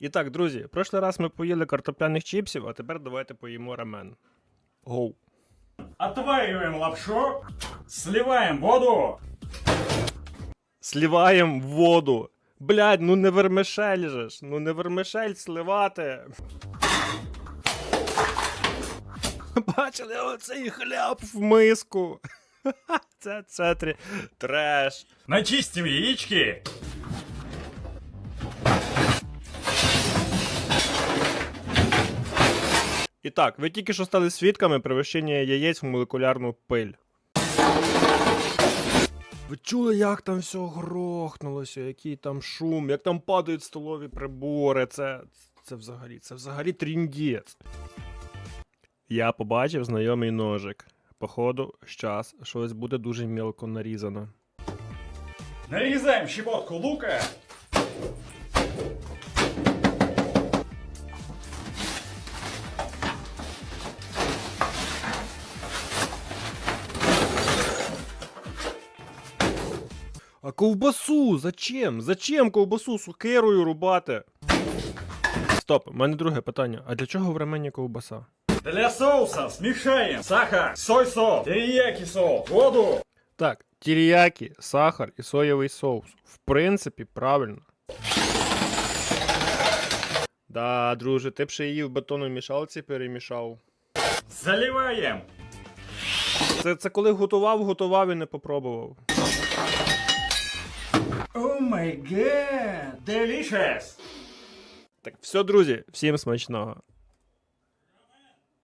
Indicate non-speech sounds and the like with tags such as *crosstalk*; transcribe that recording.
І так, друзі, прошлий раз ми поїли картопляних чіпсів, а тепер давайте поїмо рамен. Гоу. Отвариваем лапшу, сливаем воду, Сливаємо воду. Блядь, ну не вермишель же ж. Ну не вермишель сливати. Бачили оцей хляб в миску. *laughs* Це, це трі... треш. начистим яички, І так, ви тільки що стали свідками превращення яєць в молекулярну пиль. Ви чули, як там все грохнулося, який там шум, як там падають столові прибори. Це, це взагалі, це взагалі тріндець. Я побачив знайомий ножик. Походу, щас щось буде дуже мілко нарізано. нарезаем щепотку лука, А ковбасу? Зачем? Зачем ковбасу сукерою рубати? Стоп, у мене друге питання. А для чого в ремені ковбаса? для соуса смешаем сахар, сой-соус, терияки соус, воду, Так, тіріякі, сахар і соєвий соус. В принципі, правильно. Да, друже, ти б ще її в бетономішалці перемішав. заливаем, Це, це коли готував, готував і не попробував. О май гад, delicious. Так, все, друзі, всім смачного.